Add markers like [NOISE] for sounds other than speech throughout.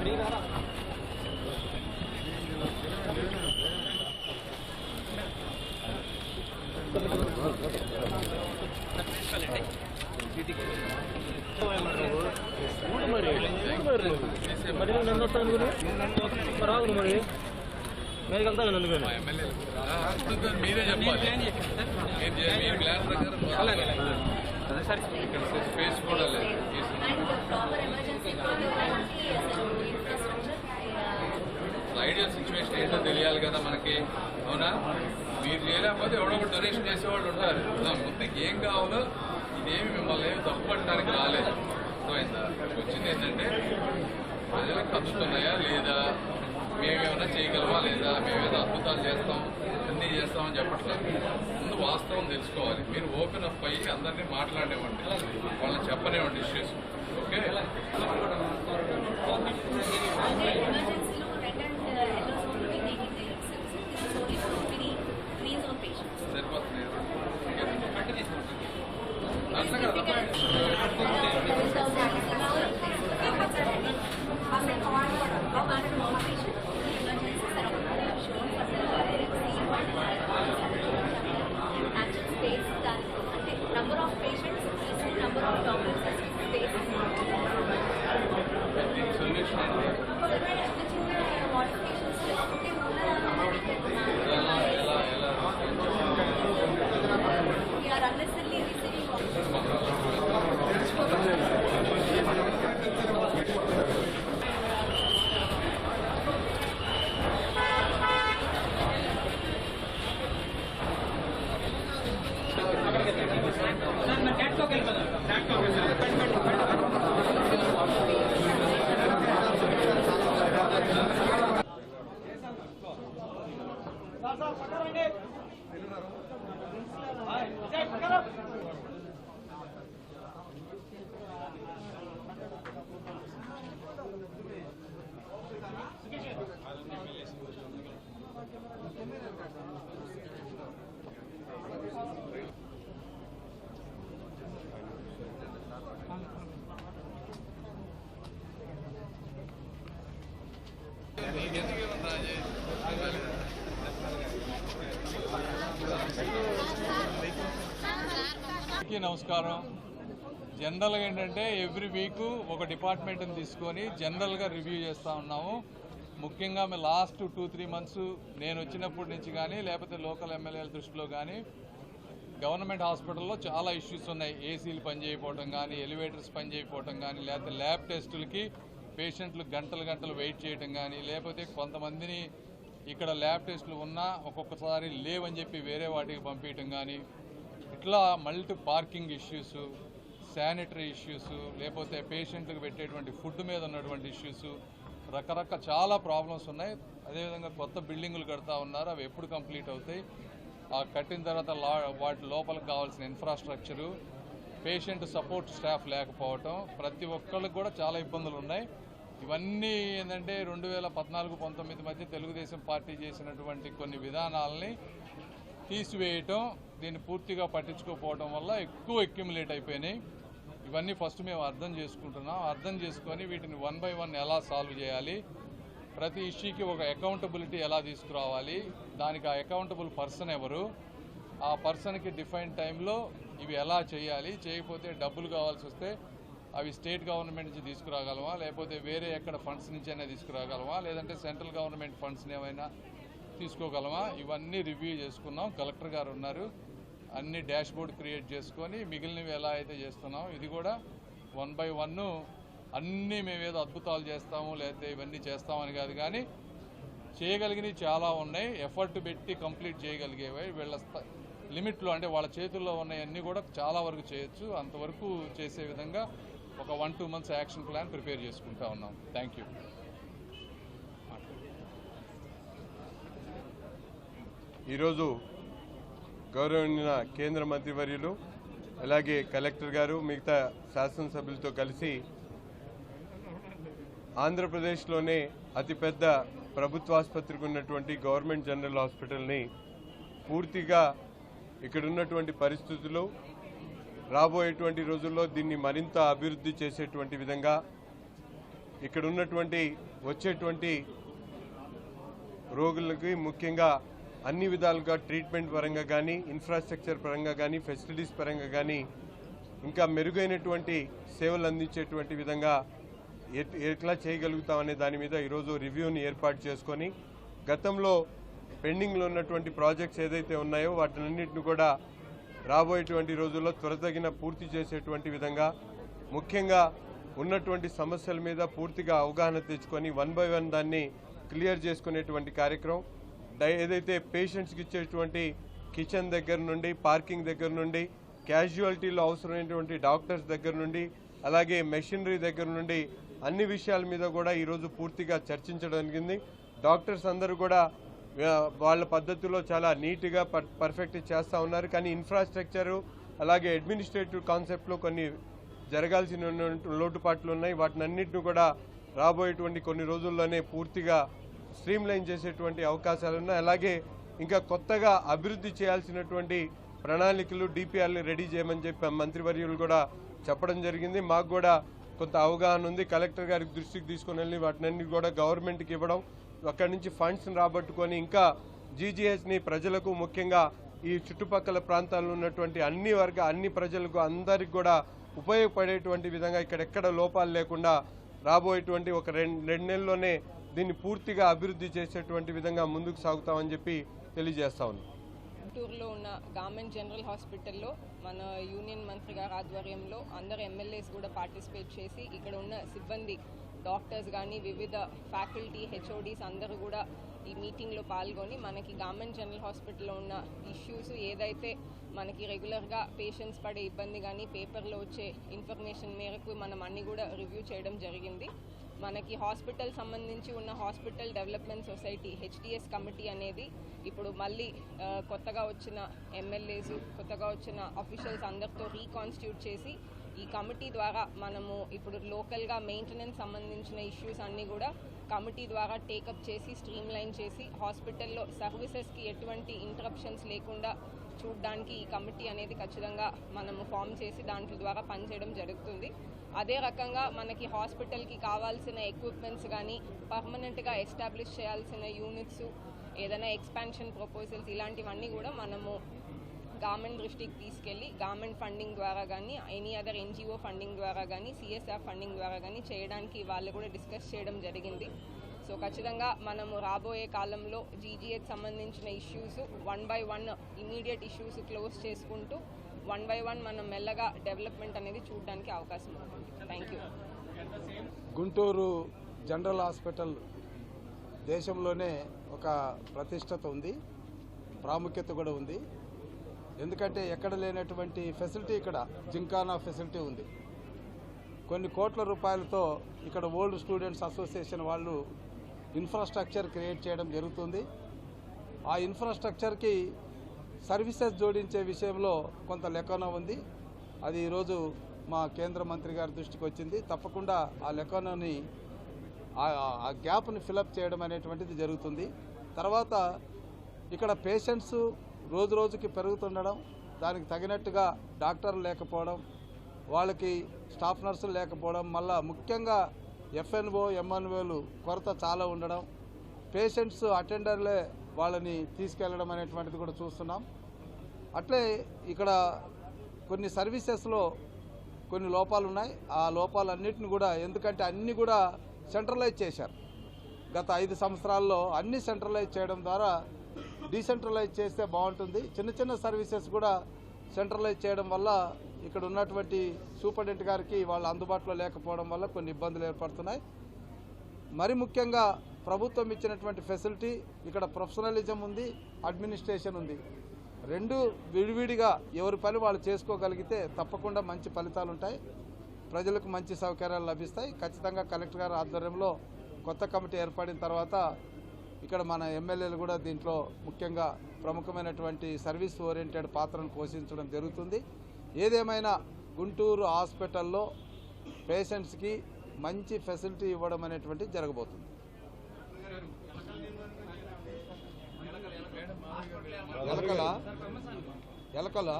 మరి మరి నన్ను వస్తాను మరి రాదు మరి నేను వెళ్తాను కదా అందుకని మీరే చెప్పాలి మీరు చే- మీరు ప్లాన్ ప్రకారం ఇక్కడ స్పేస్ కూడా లేదు ఈ అండ్ ప్రాపర్ ఎమర్జెన్సీ వాళ్ళకి అసలు ఇన్ఫ్రాస్ట్రక్చర్ ఐడియల్ సిచ్యువేషన్ తెలియాలి కదా మనకి. అవునా? మీరు చేయలేకపోతే ఎవడో ఒకటి డొనేషన్ చేసేవాళ్ళు ఉంటారు. ముందు ఏం కావాలో ఇదేమి మిమ్మల్ని ఏమి తప్పుపడడానికి రాలేదు. వచ్చింది ఏంటంటే ప్రజలకు అందుతున్నాయా లేదా? మేమేమైనా చేయగలమా లేదా? మేమేదో అద్భుతాలు చేస్తాం అన్నీ చేస్తామని చెప్పట్లేదు ముందు వాస్తవం తెలుసుకోవాలి. మీరు ఓపెన్ అప్ అయ్యి అందరినీ మాట్లాడేవండి వాళ్ళని చెప్పనివ్వండి ఇష్యూస్. Yeah. [LAUGHS] అందరికీ నమస్కారం. జనరల్గా ఏంటంటే ఎవ్రీ వీక్ ఒక డిపార్ట్మెంట్ని తీసుకొని జనరల్గా రివ్యూ చేస్తూ ఉన్నాము. ముఖ్యంగా మేము లాస్ట్ టూ త్రీ మంత్స్ నేను వచ్చినప్పటి నుంచి కానీ లేకపోతే లోకల్ ఎమ్మెల్యేల దృష్టిలో కానీ గవర్నమెంట్ హాస్పిటల్లో చాలా ఇష్యూస్ ఉన్నాయి. ఏసీలు పనిచేయకపోవడం కానీ ఎలివేటర్స్ పనిచేయకపోవడం కానీ లేకపోతే ల్యాబ్ టెస్టులకి పేషెంట్లు గంటలు గంటలు వెయిట్ చేయడం కానీ లేకపోతే కొంతమందిని ఇక్కడ ల్యాబ్ టెస్టులు ఉన్నా ఒక్కొక్కసారి లేవని చెప్పి వేరే వాటికి పంపించడం కానీ ఇట్లా multi parking issues sanitary issues లేకపోతే పేషెంట్లకు పెట్టేటువంటి ఫుడ్ మీద ఉన్నటువంటి ఇష్యూస్ రకరకాల చాలా ప్రాబ్లమ్స్ ఉన్నాయి. అదేవిధంగా కొత్త బిల్డింగులు కడతా ఉన్నారు. అవి ఎప్పుడు కంప్లీట్ అవుతాయి. ఆ కట్టిన తర్వాత లా- వాటి లోపలికి కావాల్సిన ఇన్ఫ్రాస్ట్రక్చరు పేషెంట్ సపోర్ట్ స్టాఫ్ లేకపోవటం ప్రతి ఒక్కళ్ళకి కూడా చాలా ఇబ్బందులు ఉన్నాయి. ఇవన్నీ ఏంటంటే రెండు వేల పద్నాలుగు పంతొమ్మిది మధ్య తెలుగుదేశం పార్టీ చేసినటువంటి కొన్ని విధానాలని తీసివేయటం దీన్ని పూర్తిగా పట్టించుకోకపోవడం వల్ల ఎక్కువ ఎక్యుములేట్ అయిపోయినాయి. ఇవన్నీ ఫస్ట్ మేము అర్థం చేసుకుంటున్నాం. అర్థం చేసుకొని వీటిని వన్ బై వన్ ఎలా సాల్వ్ చేయాలి? ప్రతి ఇష్యూకి ఒక అకౌంటబిలిటీ ఎలా తీసుకురావాలి? దానికి ఆ అకౌంటబుల్ పర్సన్ ఎవరు? ఆ పర్సన్కి డిఫైన్ టైంలో ఇవి ఎలా చేయాలి? చేయకపోతే డబ్బులు కావాల్సి వస్తే అవి స్టేట్ గవర్నమెంట్ నుంచి తీసుకురాగలమా లేకపోతే వేరే ఎక్కడ ఫండ్స్ నుంచి అయినా తీసుకురాగలమా లేదంటే సెంట్రల్ గవర్నమెంట్ ఫండ్స్ని ఏమైనా తీసుకోగలమా ఇవన్నీ రివ్యూ చేసుకున్నాం. కలెక్టర్ గారు ఉన్నారు. అన్ని డాష్ బోర్డ్ క్రియేట్ చేసుకొని మిగిలినవి ఎలా అయితే చేస్తున్నాం ఇది కూడా వన్ బై వన్ అన్నీ మేము ఏదో అద్భుతాలు చేస్తాము లేకపోతే ఇవన్నీ చేస్తామని కాదు కానీ చేయగలిగినవి చాలా ఉన్నాయి. ఎఫర్ట్ పెట్టి కంప్లీట్ చేయగలిగేవి. వీళ్ళ లిమిట్లో అంటే వాళ్ళ చేతుల్లో ఉన్నాయన్నీ కూడా చాలా వరకు చేయొచ్చు. అంతవరకు చేసే విధంగా ఒక one two months action plan prepare చేసుకుంటా ఉన్నాం. థ్యాంక్ యూ ఈరోజు గౌరవనీయ కేంద్ర మంత్రివర్యులు అలాగే కలెక్టర్ గారు మిగతా శాసనసభ్యులతో కలిసి ఆంధ్రప్రదేశ్లోనే అతిపెద్ద ప్రభుత్వ ఆసుపత్రికి ఉన్నటువంటి గవర్నమెంట్ జనరల్ హాస్పిటల్ని పూర్తిగా ఇక్కడ ఉన్నటువంటి పరిస్థితులు రాబోయేటువంటి రోజుల్లో దీన్ని మరింత అభివృద్ధి చేసేటువంటి విధంగా ఇక్కడ ఉన్నటువంటి వచ్చేటువంటి రోగులకి ముఖ్యంగా అన్ని విధాలుగా ట్రీట్మెంట్ పరంగా కానీ ఇన్ఫ్రాస్ట్రక్చర్ పరంగా కానీ ఫెసిలిటీస్ పరంగా కానీ ఇంకా మెరుగైనటువంటి సేవలు అందించేటువంటి విధంగా ఎట్- ఎట్లా చేయగలుగుతామనే దాని మీద ఈరోజు రివ్యూని ఏర్పాటు చేసుకొని గతంలో పెండింగ్లో ఉన్నటువంటి ప్రాజెక్ట్స్ ఏదైతే ఉన్నాయో వాటినన్నింటిని కూడా రాబోయేటువంటి రోజుల్లో త్వరతగిన పూర్తి చేసేటువంటి విధంగా ముఖ్యంగా ఉన్నటువంటి సమస్యల మీద పూర్తిగా అవగాహన తెచ్చుకొని వన్ బై వన్ దాన్ని క్లియర్ చేసుకునేటువంటి కార్యక్రమం. డై- ఏదైతే పేషెంట్స్కి ఇచ్చేటువంటి కిచెన్ దగ్గర నుండి పార్కింగ్ దగ్గర నుండి క్యాజువాలిటీలో అవసరమైనటువంటి డాక్టర్స్ దగ్గర నుండి అలాగే మెషినరీ దగ్గర నుండి అన్ని విషయాల మీద కూడా ఈరోజు పూర్తిగా చర్చించడం జరిగింది. డాక్టర్స్ అందరూ కూడా వాళ్ళ పద్ధతిలో చాలా నీట్గా పర్ఫెక్ట్ చేస్తూ ఉన్నారు. కానీ ఇన్ఫ్రాస్ట్రక్చరు అలాగే అడ్మినిస్ట్రేటివ్ కాన్సెప్ట్లో కొన్ని జరగాల్సిన లోటుపాట్లు ఉన్నాయి. వాటిని అన్నింటినీ కూడా రాబోయేటువంటి కొన్ని రోజుల్లోనే పూర్తిగా స్ట్రీమ్లైన్ చేసేటువంటి అవకాశాలు ఉన్నాయి. అలాగే ఇంకా కొత్తగా అభివృద్ధి చేయాల్సినటువంటి ప్రణాళికలు డిపిఆర్లు రెడీ చేయమని చెప్పి మంత్రివర్యులు కూడా చెప్పడం జరిగింది. మాకు కూడా కొంత అవగాహన ఉంది. కలెక్టర్ గారికి దృష్టికి తీసుకుని వెళ్ళి వాటినన్నీ కూడా గవర్నమెంట్కి ఇవ్వడం అక్కడి నుంచి ఫండ్స్ రాబట్టుకొని ఇంకా జీజీహెచ్ని ప్రజలకు ముఖ్యంగా ఈ చుట్టుపక్కల ప్రాంతాల్లో ఉన్నటువంటి అన్ని వర్గ అన్ని ప్రజలకు అందరికి కూడా ఉపయోగపడేటువంటి విధంగా ఇక్కడెక్కడ లోపాలు లేకుండా రాబోయేటువంటి ఒక రెండు రెండు నెలల్లోనే దీన్ని పూర్తిగా అభివృద్ధి చేసేటువంటి విధంగా ముందుకు సాగుతామని చెప్పి తెలియజేస్తా ఉన్నాం. గుంటూరులో ఉన్న గవర్నమెంట్ జనరల్ హాస్పిటల్లో మన యూనియన్ మంత్రి గారి ఆధ్వర్యంలో అందరు ఎమ్మెల్యేస్ కూడా పార్టిసిపేట్ చేసి ఇక్కడ ఉన్న సిబ్బంది డాక్టర్స్ కానీ వివిధ ఫ్యాకల్టీ హెచ్ఓడీస్ అందరూ కూడా ఈ మీటింగ్లో పాల్గొని మనకి గవర్నమెంట్ జనరల్ హాస్పిటల్లో ఉన్న ఇష్యూస్ ఏదైతే మనకి రెగ్యులర్గా పేషెంట్స్ పడే ఇబ్బంది కానీ పేపర్లో వచ్చే ఇన్ఫర్మేషన్ మేరకు మనం అన్ని కూడా రివ్యూ చేయడం జరిగింది. మనకి హాస్పిటల్ సంబంధించి ఉన్న hospital development society H D S committee అనేది ఇప్పుడు మళ్ళీ కొత్తగా వచ్చిన ఎమ్మెల్యేస్ కొత్తగా వచ్చిన అఫీషియల్స్ అందరితో రీకాన్స్టిట్యూట్ చేసి ఈ కమిటీ ద్వారా మనము ఇప్పుడు లోకల్గా మెయింటెనెన్స్ సంబంధించిన ఇష్యూస్ అన్నీ కూడా కమిటీ ద్వారా టేకప్ చేసి స్ట్రీమ్ లైన్ చేసి హాస్పిటల్లో సర్వీసెస్కి ఎటువంటి ఇంటరప్షన్స్ లేకుండా చూడడానికి ఈ కమిటీ అనేది ఖచ్చితంగా మనము ఫామ్ చేసి దాంట్లో ద్వారా పనిచేయడం జరుగుతుంది. అదే రకంగా మనకి హాస్పిటల్కి కావాల్సిన ఎక్విప్మెంట్స్ కానీ పర్మనెంట్గా ఎస్టాబ్లిష్ చేయాల్సిన యూనిట్స్ ఏదైనా ఎక్స్పాన్షన్ ప్రపోజల్స్ ఇలాంటివన్నీ కూడా మనము గవర్నమెంట్ దృష్టికి తీసుకెళ్ళి గవర్నమెంట్ ఫండింగ్ ద్వారా కానీ ఎనీ అదర్ ఎన్జిఓ ఫండింగ్ ద్వారా కానీ సిఎస్ఆర్ ఫండింగ్ ద్వారా కానీ చేయడానికి వాళ్ళు కూడా డిస్కస్ చేయడం జరిగింది. సో ఖచ్చితంగా మనము రాబోయే కాలంలో జీజీఏకి సంబంధించిన issues one by one immediate issues close చేసుకుంటూ వన్ బై వన్ మనం మెల్లగా డెవలప్మెంట్ అనేది చూడడానికి అవకాశం ఉంటుంది. Thank you Guntur general hospital దేశంలోనే ఒక ప్రతిష్టత ఉంది ప్రాముఖ్యత కూడా ఉంది. ఎందుకంటే ఎక్కడ లేనటువంటి ఫెసిలిటీ ఇక్కడ జింకానా ఫెసిలిటీ ఉంది. కొన్ని కోట్ల రూపాయలతో ఇక్కడ ఓల్డ్ స్టూడెంట్స్ అసోసియేషన్ వాళ్ళు ఇన్ఫ్రాస్ట్రక్చర్ క్రియేట్ చేయడం జరుగుతుంది. ఆ ఇన్ఫ్రాస్ట్రక్చర్కి సర్వీసెస్ జోడించే విషయంలో కొంత లెక్కన ఉంది. అది ఈరోజు మా కేంద్ర మంత్రి గారి దృష్టికి వచ్చింది. తప్పకుండా ఆ లెక్కనని ఆ గ్యాప్ని ఫిలప్ చేయడం అనేటువంటిది జరుగుతుంది. తర్వాత ఇక్కడ పేషెంట్స్ రోజు రోజుకి పెరుగుతుండడం దానికి తగినట్టుగా డాక్టర్లు లేకపోవడం వాళ్ళకి స్టాఫ్ నర్సులు లేకపోవడం మళ్ళా ముఖ్యంగా ఎఫ్ఎన్ఓ ఎంఎన్ఓలు కొరత చాలా ఉండడం పేషెంట్స్ అటెండర్లే వాళ్ళని తీసుకెళ్ళడం అనేటువంటిది కూడా చూస్తున్నాం. అట్లే ఇక్కడ కొన్ని సర్వీసెస్లో కొన్ని లోపాలు ఉన్నాయి ఆ లోపాలన్నింటిని కూడా ఎందుకంటే అన్నీ కూడా సెంట్రలైజ్ చేశారు. గత ఐదు సంవత్సరాల్లో అన్ని సెంట్రలైజ్ చేయడం ద్వారా డీసెంట్రలైజ్ చేస్తే బాగుంటుంది. చిన్న చిన్న సర్వీసెస్ కూడా సెంట్రలైజ్ చేయడం వల్ల ఇక్కడ ఉన్నటువంటి సూపరింటెండెంట్ గారికి వాళ్ళు అందుబాటులో లేకపోవడం వల్ల కొన్ని ఇబ్బందులు ఏర్పడుతున్నాయి. మరి ముఖ్యంగా ప్రభుత్వం ఇచ్చినటువంటి ఫెసిలిటీ ఇక్కడ ప్రొఫెషనలిజం ఉంది అడ్మినిస్ట్రేషన్ ఉంది. రెండు విడివిడిగా ఎవరి పని వాళ్ళు చేసుకోగలిగితే తప్పకుండా మంచి ఫలితాలు ఉంటాయి. ప్రజలకు మంచి సౌకర్యాలు లభిస్తాయి. ఖచ్చితంగా కలెక్టర్ గారి ఆధ్వర్యంలో కొత్త కమిటీ ఏర్పడిన తర్వాత ఇక్కడ మన ఎమ్మెల్యేలు కూడా దీంట్లో ముఖ్యంగా ప్రముఖమైనటువంటి సర్వీస్ ఓరియంటెడ్ పాత్రను పోషించడం జరుగుతుంది. ఏదేమైనా గుంటూరు హాస్పిటల్లో పేషెంట్స్కి మంచి ఫెసిలిటీ ఇవ్వడం అనేటువంటిది జరగబోతుంది. ఎలకల? ఎలకల?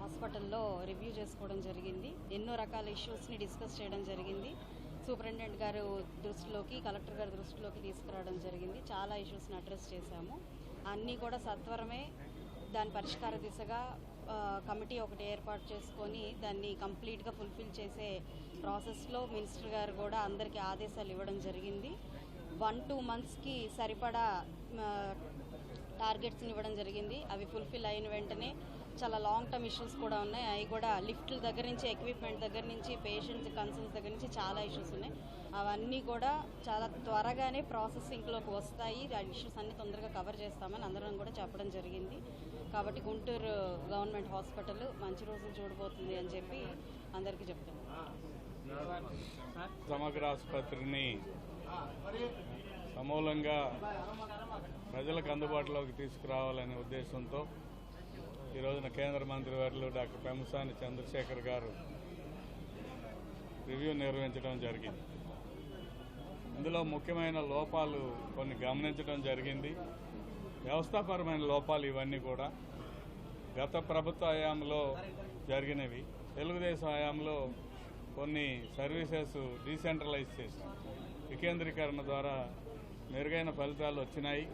హాస్పిటల్లో రివ్యూ చేసుకోవడం జరిగింది. ఎన్నో రకాల ఇష్యూస్ని డిస్కస్ చేయడం జరిగింది. సూపరింటెండెంట్ గారు దృష్టిలోకి కలెక్టర్ గారి దృష్టిలోకి తీసుకురావడం జరిగింది. చాలా ఇష్యూస్ని అడ్రస్ చేశాము. అన్నీ కూడా సత్వరమే దాని పరిష్కార దిశగా కమిటీ ఒకటి ఏర్పాటు చేసుకొని దాన్ని కంప్లీట్గా ఫుల్ఫిల్ చేసే ప్రాసెస్లో మినిస్టర్ గారు కూడా అందరికీ ఆదేశాలు ఇవ్వడం జరిగింది. వన్ టూ మంత్స్కి సరిపడా టార్గెట్స్ని ఇవ్వడం జరిగింది. అవి ఫుల్ఫిల్ అయిన వెంటనే చాలా లాంగ్ టర్మ్ ఇష్యూస్ కూడా ఉన్నాయి. అవి కూడా లిఫ్ట్ల దగ్గర నుంచి ఎక్విప్మెంట్ దగ్గర నుంచి పేషెంట్స్ కన్సర్న్స్ దగ్గర నుంచి చాలా ఇష్యూస్ ఉన్నాయి. అవన్నీ కూడా చాలా త్వరగానే ప్రాసెసింగ్లోకి వస్తాయి. ఆ ఇష్యూస్ అన్ని తొందరగా కవర్ చేస్తామని అందరం కూడా చెప్పడం జరిగింది. కాబట్టి గుంటూరు గవర్నమెంట్ హాస్పిటల్ మంచి రోజులు చూడబోతుంది అని చెప్పి అందరికీ చెప్తాను సమగ్ర ఆసుపత్రిని సమూలంగా ప్రజలకు అందుబాటులోకి తీసుకురావాలనే ఉద్దేశంతో ఈ రోజున కేంద్ర మంత్రి వర్యులు డాక్టర్ పెమసాని చంద్రశేఖర్ గారు రివ్యూ నిర్వహించడం జరిగింది. ఇందులో ముఖ్యమైన లోపాలు కొన్ని గమనించడం జరిగింది. వ్యవస్థాపరమైన లోపాలు ఇవన్నీ కూడా గత ప్రభుత్వ హయాంలో జరిగినవి. తెలుగుదేశం హయాంలో కొన్ని సర్వీసెస్ డీసెంట్రలైజ్ చేశాం. వికేంద్రీకరణ ద్వారా మెరుగైన ఫలితాలు వచ్చినాయి.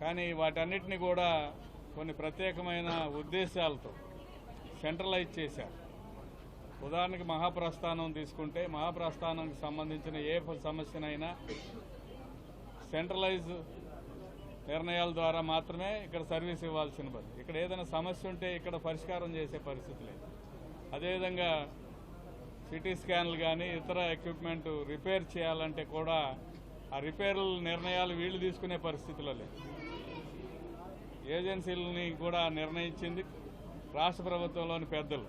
కానీ వాటన్నిటిని కూడా కొన్ని ప్రత్యేకమైన ఉద్దేశాలతో సెంట్రలైజ్ చేశారు. ఉదాహరణకి మహాప్రస్థానం తీసుకుంటే మహాప్రస్థానానికి సంబంధించిన ఏ సమస్యనైనా సెంట్రలైజ్ నిర్ణయాల ద్వారా మాత్రమే ఇక్కడ సర్వీస్ ఇవ్వాల్సిన పని. ఇక్కడ ఏదైనా సమస్య ఉంటే ఇక్కడ పరిష్కారం చేసే పరిస్థితి లేదు. అదేవిధంగా సిటీ స్కాన్లు కానీ ఇతర ఎక్విప్మెంట్ రిపేర్ చేయాలంటే కూడా ఆ రిపేర్ల నిర్ణయాలు వీళ్ళు తీసుకునే పరిస్థితిలో లేదు. ఏజెన్సీలని కూడా నిర్ణయించింది రాష్ట్ర ప్రభుత్వంలోని పెద్దలు.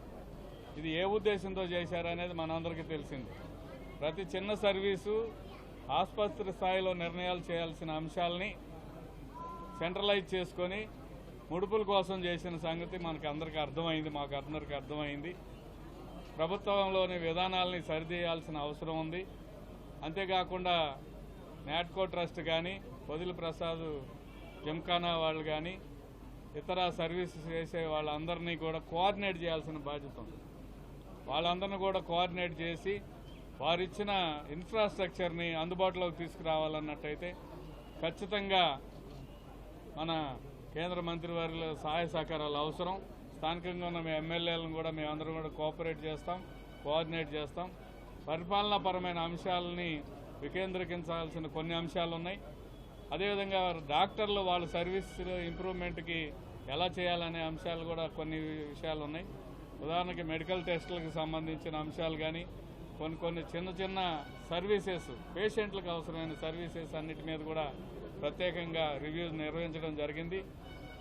ఇది ఏ ఉద్దేశంతో చేశారనేది మనందరికీ తెలిసింది. ప్రతి చిన్న సర్వీసు ఆసుపత్రి స్థాయిలో నిర్ణయాలు చేయాల్సిన అంశాలని సెంట్రలైజ్ చేసుకొని ముడుపుల కోసం చేసిన సంగతి మనకు అందరికీ అర్థమైంది మాకు అందరికీ అర్థమైంది. ప్రభుత్వంలోని విధానాలని సరిచేయాల్సిన అవసరం ఉంది. అంతేకాకుండా నాట్కో ట్రస్ట్ కానీ పొదిలి ప్రసాద్ జంఖానా వాళ్ళు కానీ ఇతర సర్వీసెస్ చేసే వాళ్ళందరినీ కూడా కోఆర్డినేట్ చేయాల్సిన బాధ్యత ఉంది. వాళ్ళందరినీ కూడా కోఆర్డినేట్ చేసి వారిచ్చిన ఇన్ఫ్రాస్ట్రక్చర్ని అందుబాటులోకి తీసుకురావాలన్నట్టయితే ఖచ్చితంగా మన కేంద్ర మంత్రివర్యుల సహాయ సహకారాలు అవసరం. స్థానికంగా ఉన్న మీ ఎమ్మెల్యేలను కూడా మేమందరం కూడా కోఆపరేట్ చేస్తాం కోఆర్డినేట్ చేస్తాం. పరిపాలనాపరమైన అంశాలని వికేంద్రీకరించాల్సిన కొన్ని అంశాలు ఉన్నాయి అదేవిధంగా డాక్టర్లు వాళ్ళ సర్వీస్ ఇంప్రూవ్మెంట్కి ఎలా చేయాలనే అంశాలు కూడా కొన్ని విషయాలు ఉన్నాయి ఉదాహరణకి మెడికల్ టెస్టులకు సంబంధించిన అంశాలు కానీ కొన్ని కొన్ని చిన్న చిన్న సర్వీసెస్ పేషెంట్లకు అవసరమైన సర్వీసెస్ అన్నిటి మీద కూడా ప్రత్యేకంగా రివ్యూ నిర్వహించడం జరిగింది.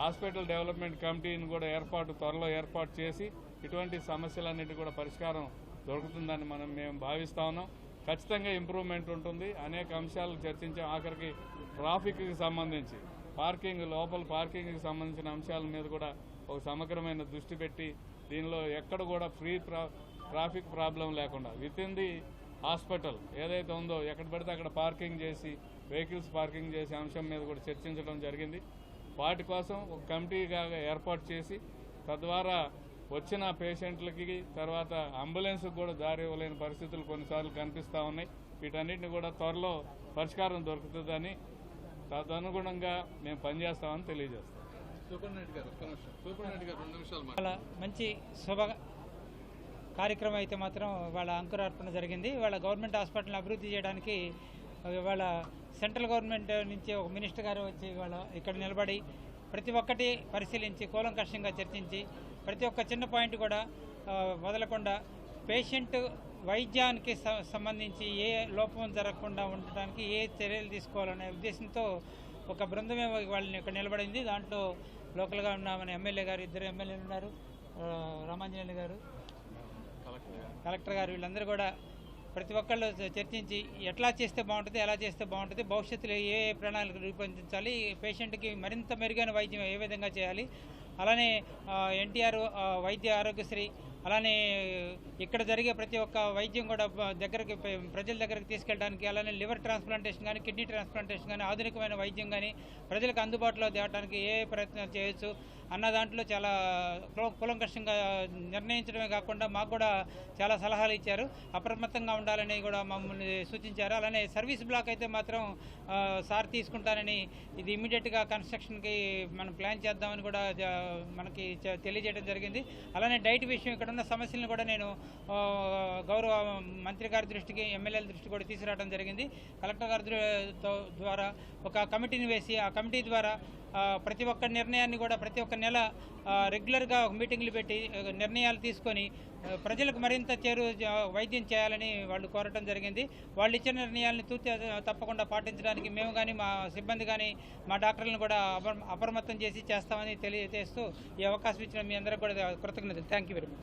హాస్పిటల్ డెవలప్మెంట్ కమిటీని కూడా ఏర్పాటు త్వరలో ఏర్పాటు చేసి ఇటువంటి సమస్యలన్నిటి కూడా పరిష్కారం దొరుకుతుందని మనం మేము భావిస్తా ఉన్నాం. ఖచ్చితంగా ఇంప్రూవ్మెంట్ ఉంటుంది. అనేక అంశాలు చర్చించాం. ఆఖరికి ట్రాఫిక్కి సంబంధించి పార్కింగ్ లోపల పార్కింగ్కి సంబంధించిన అంశాల మీద కూడా ఒక సమగ్రమైన దృష్టి పెట్టి దీనిలో ఎక్కడ కూడా ఫ్రీ ట్రాఫిక్ ప్రాబ్లం లేకుండా విత్ ఇన్ ది హాస్పిటల్ ఏదైతే ఉందో ఎక్కడ పడితే అక్కడ పార్కింగ్ చేసి వెహికల్స్ పార్కింగ్ చేసే అంశం మీద కూడా చర్చించడం జరిగింది. వాటి కోసం ఒక కమిటీగా ఏర్పాటు చేసి తద్వారా వచ్చిన పేషెంట్లకి తర్వాత అంబులెన్స్కి కూడా దారి ఇవ్వలేని పరిస్థితులు కొన్నిసార్లు కనిపిస్తూ ఉన్నాయి. వీటన్నిటిని కూడా త్వరలో పరిష్కారం దొరుకుతుందని తదనుగుణంగా మేము పనిచేస్తామని తెలియజేస్తాం. మంచి శుభ కార్యక్రమం అయితే మాత్రం వాళ్ళ అంకురార్పణ జరిగింది. వాళ్ళ గవర్నమెంట్ హాస్పిటల్ని అభివృద్ధి చేయడానికి వాళ్ళ సెంట్రల్ గవర్నమెంట్ నుంచి ఒక మినిస్టర్ గారు వచ్చి వాళ్ళ ఇక్కడ నిలబడి ప్రతి ఒక్కటి పరిశీలించి కూలంకషంగా చర్చించి ప్రతి ఒక్క చిన్న పాయింట్ కూడా వదలకుండా పేషెంట్ వైద్యానికి సంబంధించి ఏ లోపం జరగకుండా ఉండటానికి ఏ చర్యలు తీసుకోవాలనే ఉద్దేశంతో ఒక బృందమే వాళ్ళని ఇక్కడ నిలబడింది. దాంట్లో లోకల్గా ఉన్న మన ఎమ్మెల్యే గారు ఇద్దరు ఎమ్మెల్యేలు ఉన్నారు. రామాంజనేయులు గారు కలెక్టర్ గారు వీళ్ళందరూ కూడా ప్రతి ఒక్కళ్ళు చర్చించి ఎట్లా చేస్తే బాగుంటుంది ఎలా చేస్తే బాగుంటుంది భవిష్యత్తులో ఏ ఏ ప్రణాళిక రూపొందించాలి పేషెంట్కి మరింత మెరుగైన వైద్యం ఏ విధంగా చేయాలి. అలానే ఎన్టీఆర్ వైద్య ఆరోగ్యశ్రీ అలానే ఇక్కడ జరిగే ప్రతి ఒక్క వైద్యం కూడా దగ్గరకి దగ్గరికి ప్రజల దగ్గరికి తీసుకెళ్ళడానికి అలానే లివర్ ట్రాన్స్ప్లాంటేషన్ కానీ కిడ్నీ ట్రాన్స్ప్లాంటేషన్ కానీ ఆధునికమైన వైద్యం కానీ ప్రజలకు అందుబాటులో తేవడానికి ఏ ప్రయత్నాలు చేయొచ్చు అన్న దాంట్లో చాలా కులంకషంగా నిర్ణయించడమే కాకుండా మాకు కూడా చాలా సలహాలు ఇచ్చారు. అప్రమత్తంగా ఉండాలని కూడా మమ్మల్ని సూచించారు. అలానే సర్వీస్ బ్లాక్ అయితే మాత్రం సార్ తీసుకుంటానని ఇది ఇమీడియట్గా కన్స్ట్రక్షన్కి మనం ప్లాన్ చేద్దామని కూడా మనకి తెలియజేయడం జరిగింది. అలానే డైట్ విషయం ఇక్కడ ఉన్న సమస్యలను కూడా నేను గౌరవ మంత్రి గారి దృష్టికి ఎమ్మెల్యేల దృష్టికి కూడా తీసుకురావడం జరిగింది. కలెక్టర్ గారి దృ- ద్వారా ఒక కమిటీని వేసి ఆ కమిటీ ద్వారా ప్రతి ఒక్క నిర్ణయాన్ని కూడా ప్రతి ఒక్క నెల రెగ్యులర్గా ఒక మీటింగ్లు పెట్టి నిర్ణయాలు తీసుకొని ప్రజలకు మరింత చేరు వైద్యం చేయాలని వాళ్ళు కోరటం జరిగింది. వాళ్ళు ఇచ్చిన నిర్ణయాలను తూర్తి తప్పకుండా పాటించడానికి మేము కానీ మా సిబ్బంది కానీ మా డాక్టర్లను కూడా అప్రమత్తం చేసి చేస్తామని తెలియజేస్తూ ఈ అవకాశం ఇచ్చిన మీ అందరికీ కూడా కృతజ్ఞతలు. Thank you very much